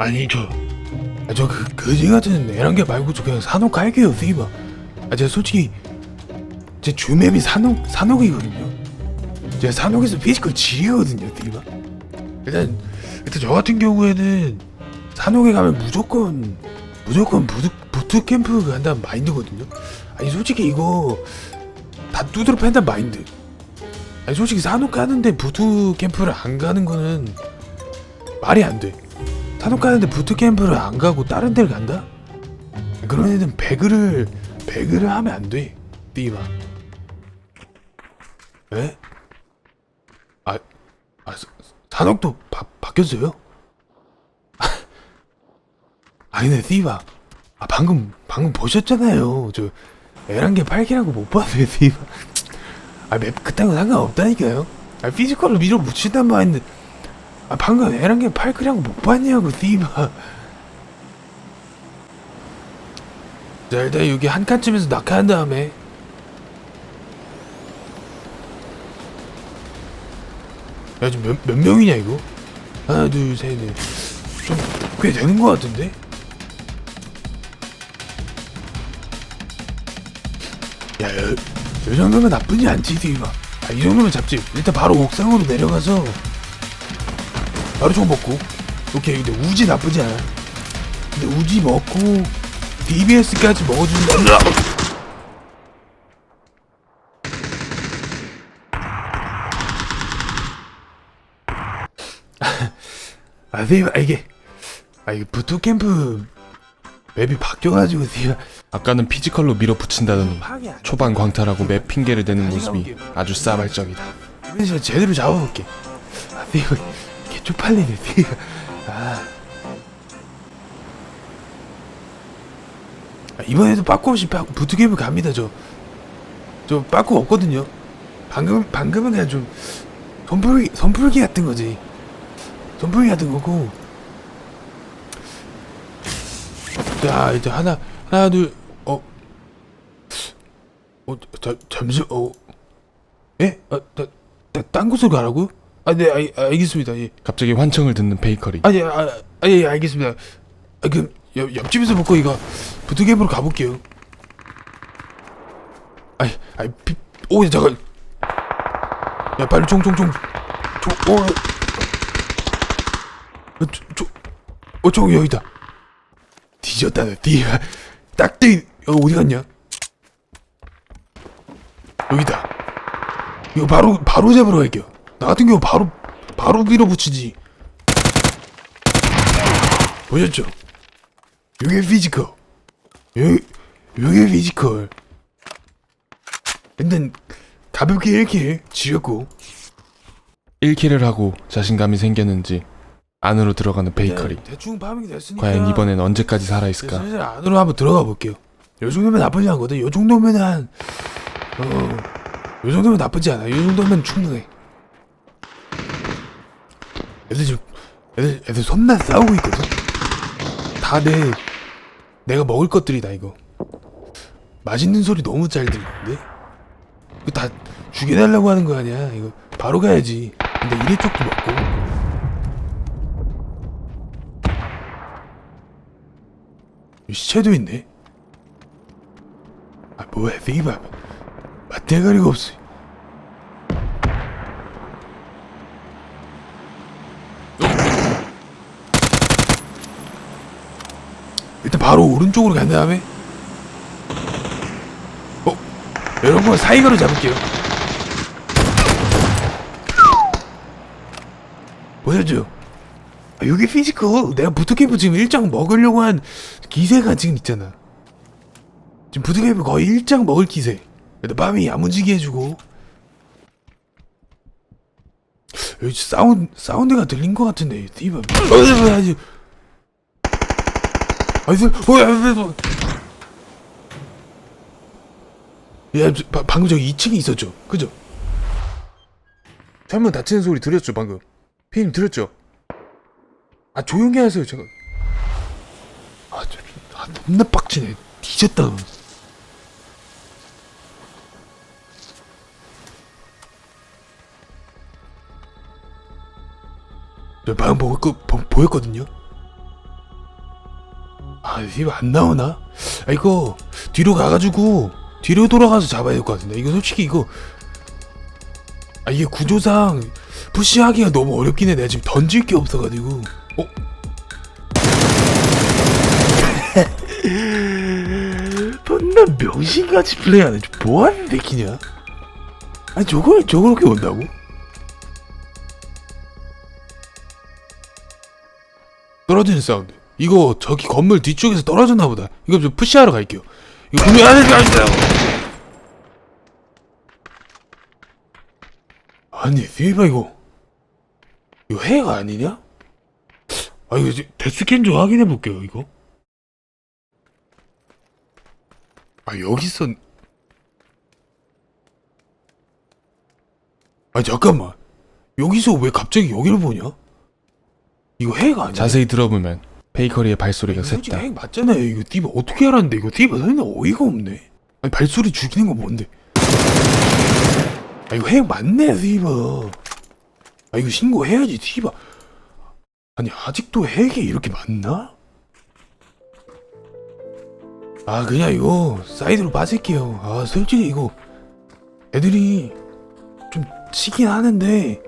아니 저, 아, 저그 거지 같은 애랑개 말고 저 그냥 산옥 갈게요, 세이버. 아 제가 솔직히 제 주맵이 산옥 산옥이거든요. 제가 산옥에서 피지컬 지리거든요, 세이버. 일단 일단 저 같은 경우에는 산옥에 가면 무조건 무조건 부트 부트 캠프 간다는 마인드거든요. 아니 솔직히 이거 다 두드러 팬다는 마인드. 아니 솔직히 산옥 가는데 부트 캠프를 안 가는 거는 말이 안 돼. 산옥 가는데 부트 캠프를 안 가고 다른 데를 간다? 그런 애는 배그를 배그를 하면 안 돼. 띠마. 에? 아, 아 사- 산옥도 바, 바뀌었어요? 아니네 띠바. 아 방금 방금 보셨잖아요. 저 에란게 8기라고 못 봤어요 띠바. 아맵 그딴 거 상관없다니까요. 아 피지컬을 밀어붙인단 말인데. 아 방금 애랑게 팔크라고 못 봤냐고 자 일단 여기 한 칸쯤에서 낙하한 다음에 야 지금 몇, 몇 명이냐 이거? 하나 둘셋넷 좀꽤 되는 거 같은데? 야, 야, 이 정도면 나쁘지 않지, 띠바. 아, 이 정도면 잡지. 일단 바로 옥상으로 내려가서 바로 총 먹고 오케이 근데 우지 나쁘지 않아 근데 우지 먹고 DBS까지 먹어준다 아 선생님 아 이게 아 이게 부트캠프 맵이 바뀌어가지고 선생님 아까는 피지컬로 밀어붙인다더니. 초반 광탈하고 맵 핑계를 대는 모습이 아주 싸발적이다. 제대로 잡아볼게. 아, 개 쪽팔리네. 이거. 아. 아, 이번에도 빠꾸 없이 빠 부트게임을 갑니다. 저. 저 빠꾸 없거든요. 방금 방금은 그냥 좀 선풀기 선풀기 같은 거지. 선풀기 같은 거고. 자 이제 하나 하나 둘 어. 잠시, 어, 예? 아, 나, 나, 딴 곳으로 가라고요? 아, 네, 알, 알겠습니다. 예. 갑자기 환청을 듣는 베이커리. 아, 예, 아, 아, 예, 알겠습니다. 아, 그, 옆, 옆집에서 먹고 이거 부트게임으로 가볼게요. 아이, 아이, 비, 오, 야, 잠깐. 야, 빨리 총, 총, 총. 총, 어, 어, 어, 총, 여기다. 뒤졌다, 너, 뒤. 딱 뒤, 어, 어디 갔냐? 여기다. 이거 바로, 바로 잡으러 갈게요. 나 같은 경우 바로, 바로 밀어붙이지. 보셨죠? 요게 피지컬. 요, 요게 피지컬. 일단, 가볍게 이렇게 지렸고. 1킬을 하고 자신감이 생겼는지 안으로 들어가는 베이커리. 대충 파밍이 됐으니까. 과연 이번엔 언제까지 살아있을까? 슬슬 안으로 한번 들어가 볼게요. 요 정도면 나쁘지 않거든. 요 정도면 한, 어, 요 정도면 나쁘지 않아. 요 정도면 충분해. 애들 지금, 애들, 애들 손나 싸우고 있거든. 다 내, 내가 먹을 것들이다, 이거. 맛있는 소리 너무 잘 들리는데? 이거 다 죽여달라고 하는 거 아니야? 이거 바로 가야지. 근데 이래 쪽도 먹고. 이 시체도 있네. 아 뭐야 세이바 맛대가리가 없어. 일단 바로 오른쪽으로 간 다음에. 어? 여러분 사이가로 잡을게요. 보셨죠? 아, 여기 피지컬 내가 부트캠프 지금 일장 먹으려고 한 기세가 지금 있잖아. 지금 부트캠프 거의 일장 먹을 기세. 근데 밤이 야무지게 해주고. 여기 사운드 사운드가 들린 것 같은데 디바 아니 어, 야 저, 바, 방금 저기 2층에 있었죠? 그죠? 잘못 다치는 소리 들렸죠 방금? 피님 들었죠? 아 조용히 하세요 제가. 아, 저, 아 겁나 빡치네. 뒤졌다. 저 방금 보, 그, 보, 보였거든요 아 씨발 안 나오나? 아 이거 뒤로 가가지고 뒤로 돌아가서 잡아야 될 것 같은데 이거 솔직히 이거 아 이게 구조상 푸시하기가 너무 어렵긴 해 내가 지금 던질 게 없어가지고 어? 존나 명신같이 플레이하네 저 뭐하는 데키냐 아니 저걸 저렇게 온다고? 떨어지는 사운드 이거 저기 건물 뒤쪽에서 떨어졌나 보다. 이거 좀 푸시하러 갈게요. 이거 분명히 안에 들어가있다고 아니 세이바 이거. 이거 해가 아니냐? 아 이거 데스캔 좀 확인해 볼게요 이거. 아 여기서. 아 잠깐만. 여기서 왜 갑자기 여기를 보냐? 이거 해가 아니야? 자세히 들어보면 베이커리의 발소리가 솔직히 셌다. 핵 맞잖아요. 이거 띠바 어떻게 알았는데 이거 띠바 설마 어이가 없네. 아니 발소리 죽이는 건 뭔데? 아 이거 핵 맞네 띠바. 아 이거 신고해야지 띠바. 아니 아직도 핵이 이렇게 많나? 아 그냥 이거 사이드로 빠질게요. 아 솔직히 이거 애들이 좀 치긴 하는데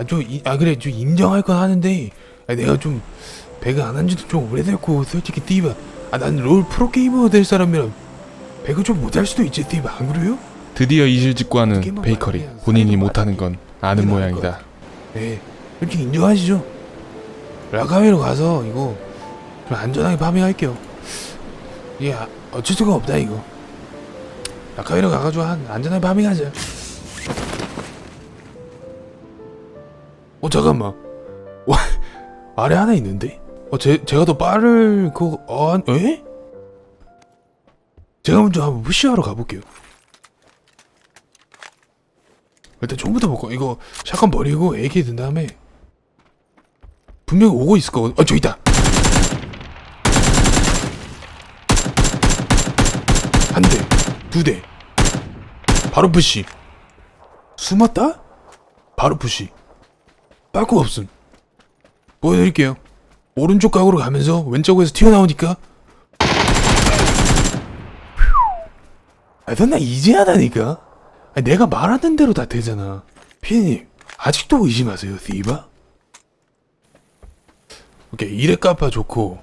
아좀아 그래 좀 인정할 건 하는데 아, 내가 좀 배그 안 한 지도 좀 오래됐고 솔직히 띠바 아 난 롤 프로게이머 될 사람이라 배그 좀 못할 수도 있지 띠바 안 그래요? 드디어 이실직구하는 베이커리. 본인이 못하는 건 아는 모양이다. 네 솔직히 인정하시죠? 라카웨로 가서 이거 좀 안전하게 파밍할게요 예 아, 어쩔 수가 없다 이거 라카웨로 가가지고 한 안전하게 파밍하자 어 잠깐만 와 아래 하나 있는데? 어 제, 제가 더 빠를 그거 어, 안- 에? 제가 먼저 한번 푸시하러 가볼게요. 일단 총부터 먹고 이거 샷건 버리고 AK 든 다음에 분명히 오고 있을 거거든. 어저 있다! 한 대 두 대. 바로 푸시. 숨었다? 바로 푸시. 빠꾸 없음. 보여드릴게요 오른쪽 각으로 가면서 왼쪽에서 튀어나오니까 아, 넌나 이제 하다니까. 아, 내가 말하는 대로 다 되잖아. 피디님, 아직도 의심하세요, 디바? 오케이, 1의 까파 좋고,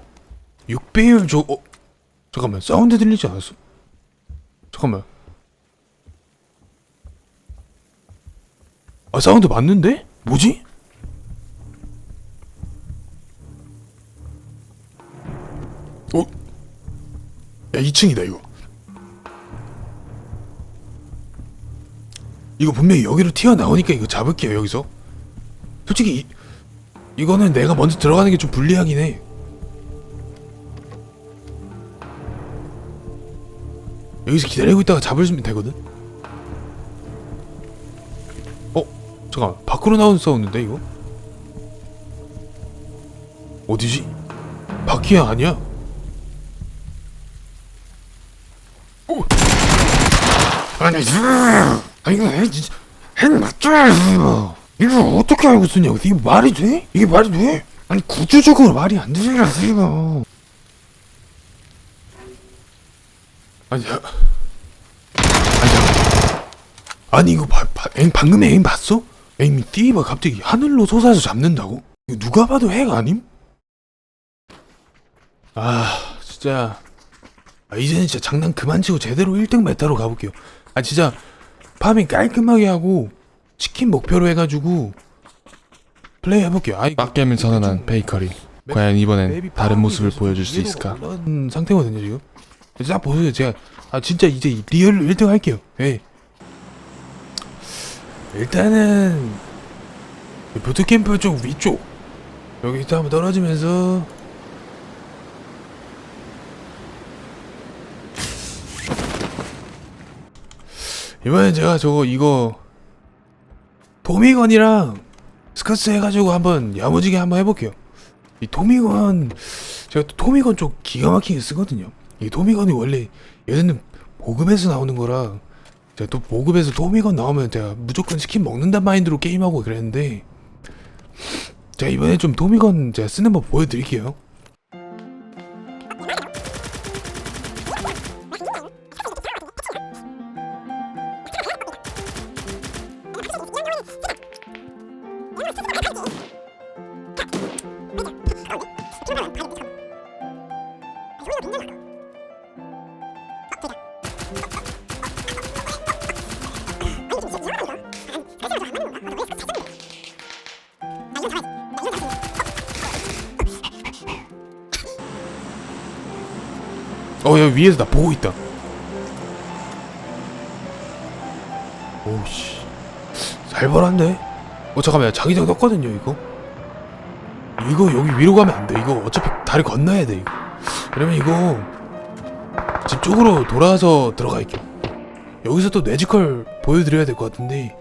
6배율 좋, 어? 잠깐만, 사운드 들리지 않았어? 잠깐만. 아, 사운드 맞는데? 뭐지? 야, 2층이다, 이거. 이거 분명히 여기로 튀어나오니까 이거 잡을게요 여기서 솔직히 이, 이거는 내가 먼저 들어가는 게 좀 불리하긴 해 여기서 기다리고 있다가 잡으시면 되거든 어? 잠깐만 밖으로 나오는 사운드인데 이거? 어디지? 바퀴야 아니야? 오! 아니 아 이거 해 진짜 핵 이거 이거 어떻게 알고 쓰냐고 이게 말이 돼? 이게 말이 돼? 아니 구조적으로 말이 안 되잖아 이거 아니 야 아니 이거 봐, 봐, 엥 방금 에임 봤어? 에임이 띠바 갑자기 하늘로 솟아서 잡는다고? 이거 누가 봐도 핵 아님? 아 진짜 아, 이제는 진짜 장난 그만 치고 제대로 1등 메타로 가볼게요 아 진짜 파밍 깔끔하게 하고 치킨 목표로 해가지고 플레이 해볼게요. 아이 빡겜을 선언한 베이커리. 과연 이번엔 다른 모습을 보여줄 수 있을까? 그런 상태거든요 지금. 딱 보세요. 제가 아 진짜 이제 리얼로 1등 할게요. 예. 일단은 보트캠프 쪽 위쪽 여기 일단 한번 떨어지면서 이번엔 제가 저거 이거 도미건이랑 스커스 해가지고 한번 야무지게 한번 해볼게요. 이 도미건 제가 또 도미건 쪽 기가 막히게 쓰거든요. 이 도미건이 원래 얘는 보급에서 나오는 거라 제가 또 보급에서 도미건 나오면 제가 무조건 치킨 먹는단 마인드로 게임하고 그랬는데 제가 이번에 좀 도미건 제가 쓰는 법 보여드릴게요. 어, 여기 위에서 나 보고 있다. 오씨. 살벌한데? 어, 잠깐만. 자기장 떴거든요, 이거? 이거 여기 위로 가면 안 돼. 이거 어차피 다리 건너야 돼, 이거. 그러면 이거 집 쪽으로 돌아서 들어갈게요 여기서 또 뇌지컬 보여드려야 될 것 같은데.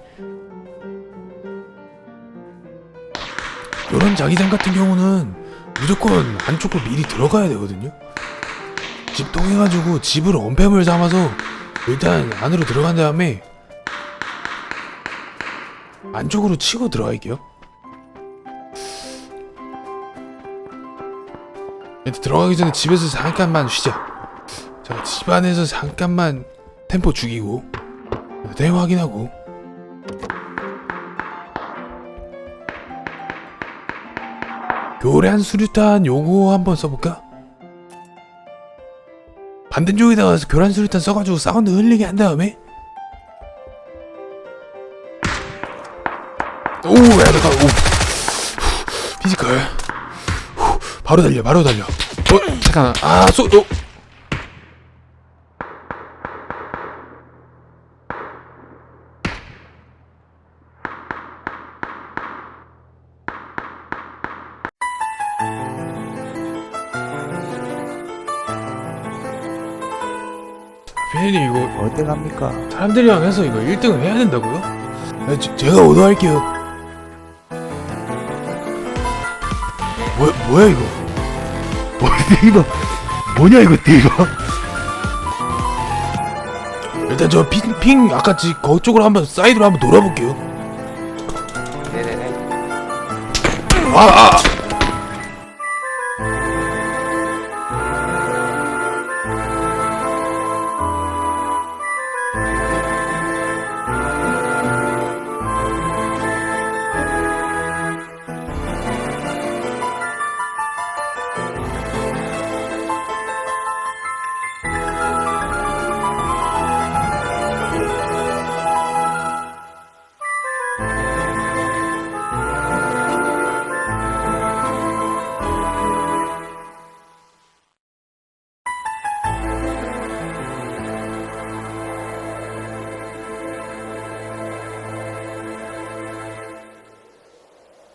이런 자기장 같은 경우는 무조건 안쪽으로 미리 들어가야 되거든요. 집 통해가지고 집을 언패물 삼아서 일단 안으로 들어간 다음에 안쪽으로 치고 들어갈게요 들어가기 전에 집에서 잠깐만 쉬자 자, 집 안에서 잠깐만 템포 죽이고 템 확인하고 교란 수류탄 요거 한번 써볼까? 반대쪽에다가 교란 수류탄 써가지고 사운드 흘리게 한 다음에 바로 달려, 바로 달려. 어, 잠깐, 아, 쏘, 어. 피디님 이거 어디 갑니까? 사람들이랑 해서 이거 1등을 해야 된다고요? 아, 제, 제가 오더할게요. 뭐야, 뭐야 이거? 이거? 뭐냐 이거 이거? 일단 저 핑, 핑 아까 지 거쪽으로 한번 사이드로 한번 돌아볼게요. 네네네. 아, 아, 아.